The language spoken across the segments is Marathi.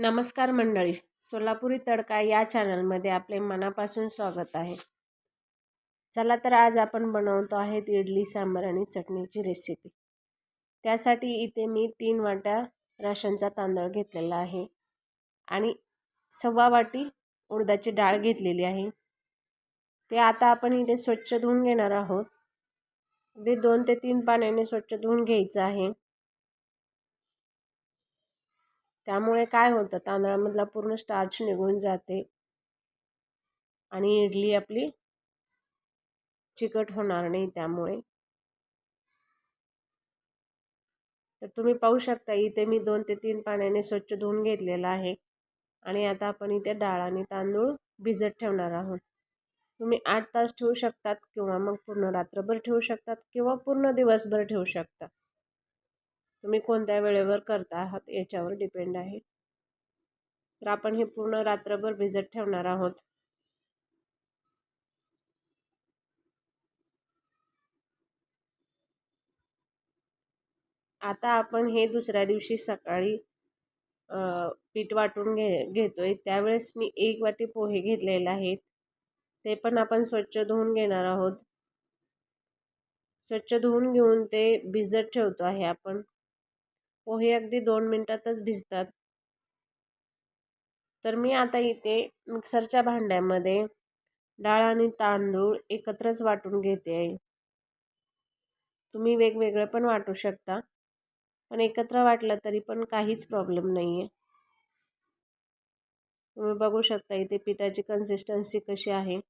नमस्कार मंडळी सोलापुरी तडका या चॅनलमध्ये आपले मनापासून स्वागत आहे. चला तर आज आपण बनवतो आहेत इडली सांबार आणि चटणीची रेसिपी त्यासाठी इथे मी तीन वाट्या राशनचा तांदळ घेतलेला आहे आणि सव्वा वाटी उडदाची डाळ घेतलेली आहे. ते आता आपण इथे स्वच्छ धुवून घेणार आहोत. ते दोन ते तीन पाण्याने स्वच्छ धुवून घ्यायचं आहे. त्यामुळे काय होतं तांदळामधला पूर्ण स्टार्च निघून जाते आणि इडली आपली चिकट होणार नाही त्यामुळे. तर तुम्ही पाहू शकता इथे मी दोन ते तीन पाण्याने स्वच्छ धुवून घेतलेलं आहे आणि आता आपण इथे डाळ आणि तांदूळ भिजत ठेवणार आहोत. तुम्ही आठ तास ठेवू शकतात किंवा मग पूर्ण रात्रभर ठेवू शकतात किंवा पूर्ण दिवसभर ठेवू शकता. तुम्ही कोणत्या वेळेवर करता आहात याच्यावर डिपेंड आहे. तर आपण हे पूर्ण रात्रभर भिजत ठेवणार आहोत. आता आपण हे दुसऱ्या दिवशी सकाळी पीठ वाटून घे घेतोय. त्यावेळेस मी एक वाटी पोहे घेतलेले आहेत. ते पण आपण स्वच्छ धुवून घेणार आहोत. स्वच्छ धुवून घेऊन ते भिजत ठेवतो आहे आपण. हो, पोहे अगदी दोन मिनटातच भिजतात. तर मी आता इथे मिक्सरच्या भांड्यामध्ये डाळ आणि तांदूळ एकत्रच वाटून घेते. आहे तुम्ही वेगवेगळं पण वाटू शकता. पण एकत्र वाटलं तरी पण काहीच प्रॉब्लेम नाही आहे तुम्ही बघू शकता इथे पिठाची कन्सिस्टन्सी कशी आहे.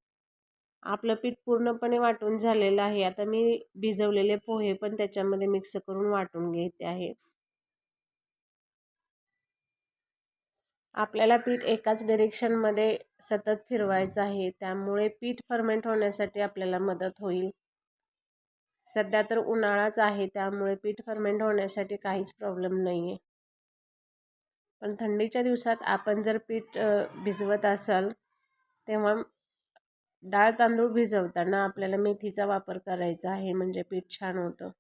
आपलं पीठ पूर्णपणे वाटून झालेलं आहे. आता मी भिजवलेले पोहे पण त्याच्यामध्ये मिक्स करून वाटून घेते आहे. आपल्याला पीठ एकाच डिरेक्शनमध्ये सतत फिरवायचं आहे त्यामुळे पीठ फर्मेंट होण्यासाठी आपल्याला मदत होईल. सध्या तर उन्हाळाच आहे त्यामुळे पीठ फर्मेंट होण्यासाठी काहीच प्रॉब्लेम नाही आहे पण थंडीच्या दिवसात आपण जर पीठ भिजवत असाल तेव्हा डाळ तांदूळ भिजवताना आपल्याला मेथीचा वापर करायचा आहे म्हणजे पीठ छान होतं.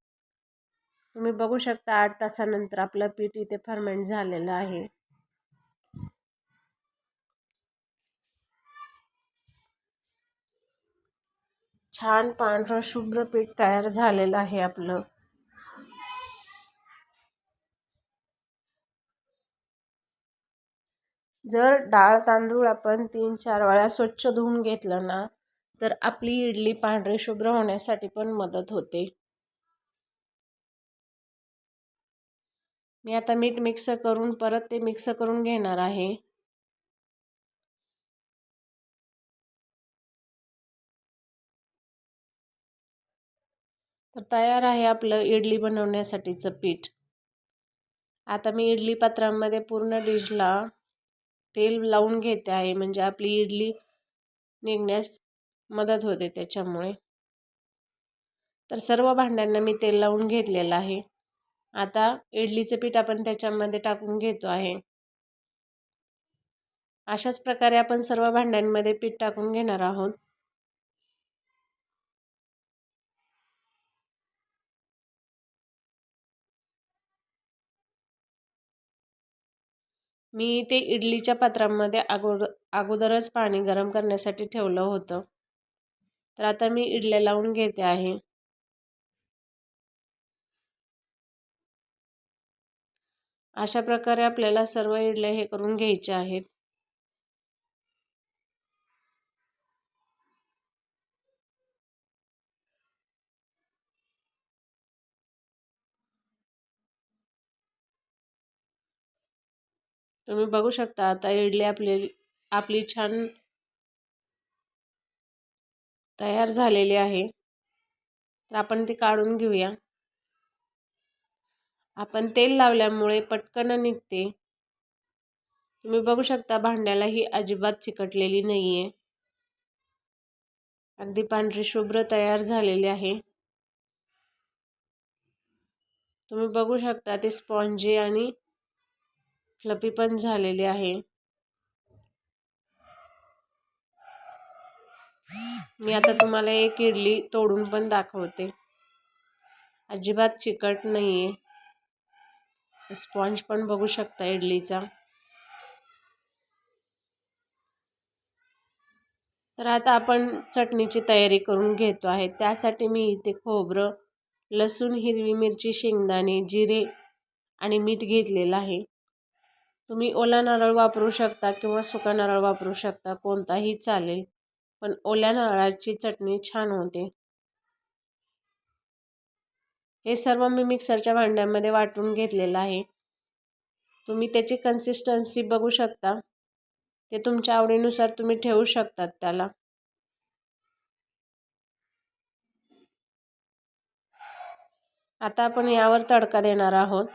तुम्ही बघू शकता आठ तासानंतर आपलं पीठ इथे फर्मेंट झालेलं आहे. छान पांढरं शुभ्र पीठ तयार झालेलं आहे आपलं. जर डाळ तांदूळ आपण तीन चार वेळा स्वच्छ धुवून घेतलं ना तर आपली इडली पांढरी शुभ्र होण्यासाठी पण मदत होते. मी आता मीठ मिक्स करून परत ते मिक्स करून घेणार आहे. तर तयार आहे आपलं इडली बनवण्यासाठीचं पीठ. आता मी इडली पात्रामध्ये पूर्ण डिशला तेल लावून घेते आहे म्हणजे आपली इडली निघण्यास मदत होते त्याच्यामुळे. तर सर्व भांड्यांना मी तेल लावून घेतलेलं आहे. आता इडलीचं पीठ आपण त्याच्यामध्ये टाकून घेतो आहे. अशाच प्रकारे आपण सर्व भांड्यांमध्ये पीठ टाकून घेणार आहोत. मी ते इडलीच्या पात्रामध्ये अगोद अगोदरच पाणी गरम करण्यासाठी ठेवलं होतं. तर आता मी इडल्या लावून घेते आहे. अशा प्रकारे आपल्याला सर्व इडल्या हे करून घ्यायचे आहेत. तुम्ही बघू शकता आता इडली आपली आपली छान तयार झालेली आहे. तर आपण ती काढून घेऊया. आपण तेल लावल्यामुळे पटकन निघते. तुम्ही बघू शकता भांड्याला ही अजिबात चिकटलेली नाही आहे अगदी पांढरी शुभ्र तयार झालेली आहे. तुम्ही बघू शकता ते स्पॉन्जी आणि फ्लपी पण झालेली आहे. मी आता तुम्हाला एक इडली तोडून पण दाखवते. अजिबात चिकट नाही आहे स्पॉन्ज पण बघू शकता इडलीचा. तर आता आपण चटणीची तयारी करून घेतो आहे. त्यासाठी मी इथे खोबरं लसूण हिरवी मिरची शेंगदाणे जिरे आणि मीठ घेतलेलं आहे. तुम्ही ओला नारळ वापरू शकता किंवा सुका नारळ वापरू शकता कोणताही चालेल पण ओल्या नारळाची चटणी छान होते. हे सर्व मी मिक्सरच्या भांड्यामध्ये वाटून घेतलेलं आहे. तुम्ही त्याची कन्सिस्टन्सी बघू शकता. ते तुमच्या आवडीनुसार तुम्ही ठेवू शकतात त्याला. आता आपण यावर तडका देणार आहोत.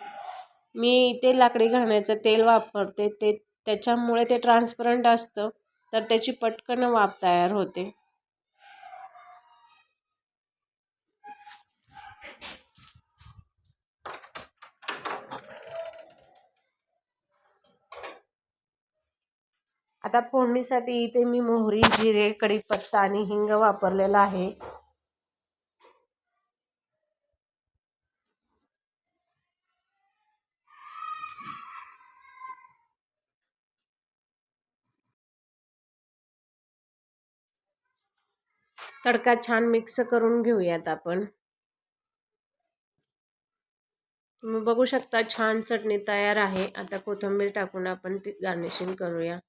मी इथे लाकडी घाण्याचं तेल वापरते ते त्याच्यामुळे ते ट्रान्सपरंट असतं तर त्याची पटकन वाफ तयार होते. आता फोडणीसाठी इथे मी मोहरी जिरे कढीपत्ता आणि हिंग वापरलेला आहे. तडका छान मिक्स करून घेऊयात आपण. तुम्ही बघू शकता छान चटणी तयार आहे. आता कोथिंबीर टाकून आपण ती गार्निशिंग करूया.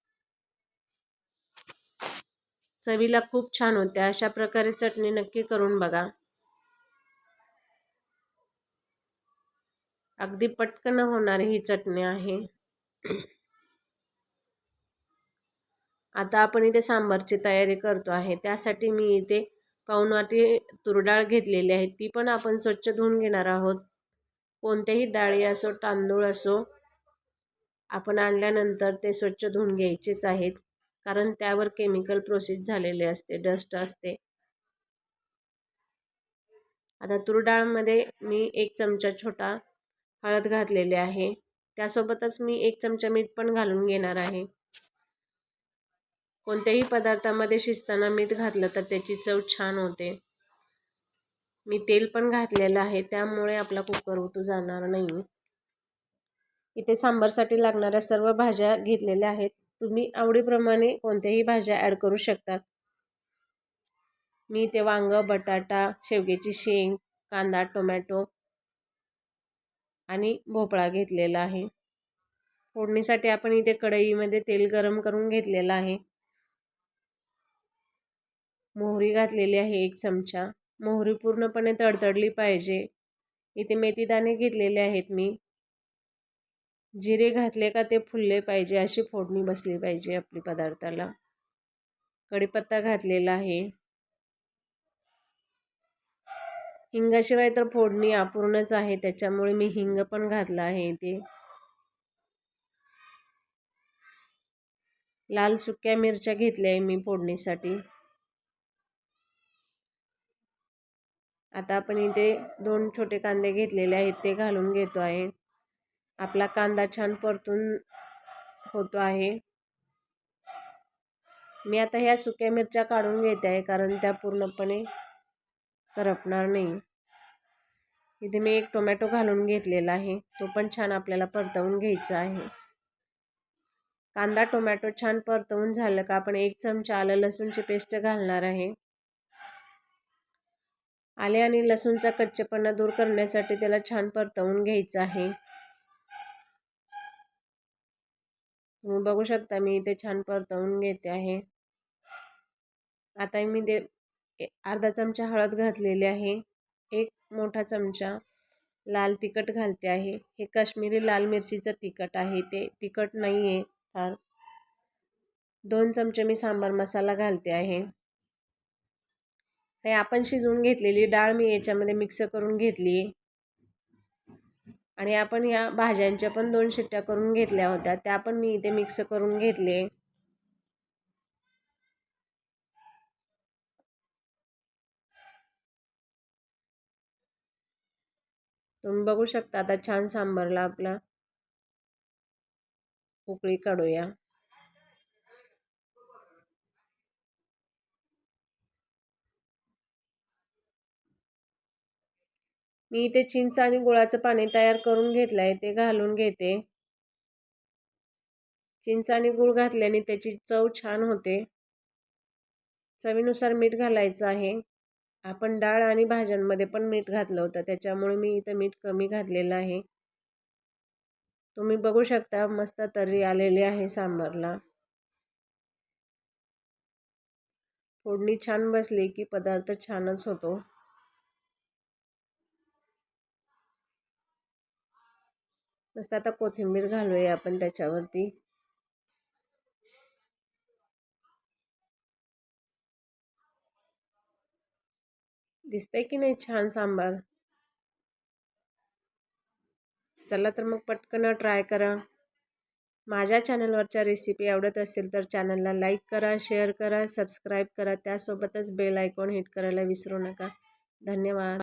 चवीला खूप छान होते अशा प्रकारे चटणी नक्की करून बघा. अगदी पटकन होणारी ही चटणी आहे. आता आपण इथे सांबारची तयारी करतो आहे. त्यासाठी मी इथे पाऊन वाटी तुरडाळ घेतलेली आहे. ती पण आपण स्वच्छ धुवून घेणार आहोत. कोणत्याही डाळी असो तांदूळ असो आपण आणल्यानंतर ते स्वच्छ धुवून घ्यायचेच आहेत. कारण त्यावर केमिकल प्रोसेस झालेले असते डस्ट असते. आता तूर डाळमध्ये मी एक चमचा छोटा हळद घातलेली आहे. त्यासोबतच मी एक चमचा मीठ पण घालून घेणार आहे. कोणत्याही पदार्थामध्ये शिजताना मीठ घातलं तर त्याची चव छान होते. मी तेल पण घातलेलं आहे त्यामुळे आपला कुकर उतू जाणार नाही. इथे सांबारसाठी लागणाऱ्या सर्व भाज्या घेतलेल्या आहेत. तुम्ही आवडीप्रमाणे कोणत्याही भाज्या ॲड करू शकतात मी इथे वांगं बटाटा शेवग्याची शेंग कांदा टोमॅटो आणि भोपळा घेतलेला आहे. फोडणीसाठी आपण इथे कढईमध्ये तेल गरम करून घेतलेलं आहे. मोहरी घातलेली आहे एक चमचा. मोहरी पूर्णपणे तडतडली पाहिजे. इथे मेथीदाणे घेतलेले आहेत मी. जिरे घातले का ते फुलले पाहिजे अशी फोडणी बसली पाहिजे आपली पदार्थाला. कढीपत्ता घातलेला आहे. हिंगाशिवाय तर फोडणी अपूर्णच आहे त्याच्यामुळे मी हिंग पण घातला आहे इथे. लाल सुक्या मिरच्या घेतल्या आहे मी फोडणीसाठी. आता आपण इथे दोन छोटे कांदे घेतलेले आहेत ते घालून घेतो आहे. आपला कांदा छान परतून होतो आहे. मी आता ह्या सुक्या मिरच्या काढून घेते आहे कारण त्या पूर्णपणे करपणार नाही. इथे मी एक टोमॅटो घालून घेतलेला आहे तो पण छान आपल्याला परतवून घ्यायचा आहे. कांदा टोमॅटो छान परतवून झालं का आपण एक चमचा आलं लसूणची पेस्ट घालणार आहे. आले आणि लसूणचा कच्चेपणा दूर करण्यासाठी त्याला छान परतवून घ्यायचं आहे. तुम्ही बघू शकता मी इथे छान परतवून घेते आहे. आता मी ते अर्धा चमचा हळद घातलेली आहे. एक मोठा चमचा लाल तिखट घालते आहे. हे काश्मीरी लाल मिरचीचं तिखट आहे. ते तिखट नाही आहे फार. दोन चमचे मी सांबार मसाला घालते आहे. हे आपण शिजवून घेतलेली डाळ मी याच्यामध्ये मिक्स करून घेतली. आणि आपण या भाज्यांच्या पण दोन शिट्ट्या करून घेतल्या होत्या त्या पण मी इथे मिक्स करून घेतले. तुम्ही बघू शकता आता छान सांबारला आपला. उकळी काढूया. मी इथे चिंच आणि गुळाचं पाणी तयार करून घेतलं आहे ते घालून घेते. चिंच आणि गुळ घातल्याने त्याची चव छान होते. चवीनुसार मीठ घालायचं आहे. आपण डाळ आणि भाज्यांमध्ये पण मीठ घातलं होतं त्याच्यामुळे मी इथं मीठ कमी घातलेलं आहे. तुम्ही बघू शकता मस्त तर्री आलेली आहे सांबारला. फोडणी छान बसली की पदार्थ छानच होतो. मस्त आता कोथिंबीर घालूया आपण त्याच्यावरती. दिसतंय की नाही छान सांबार? चला तर मग पटकन ट्राय करा. माझ्या चॅनलवरच्या रेसिपी आवडत असेल तर चॅनलला लाईक करा शेअर करा सबस्क्राईब करा. त्यासोबतच बेल आयकॉन हिट करायला विसरू नका. धन्यवाद.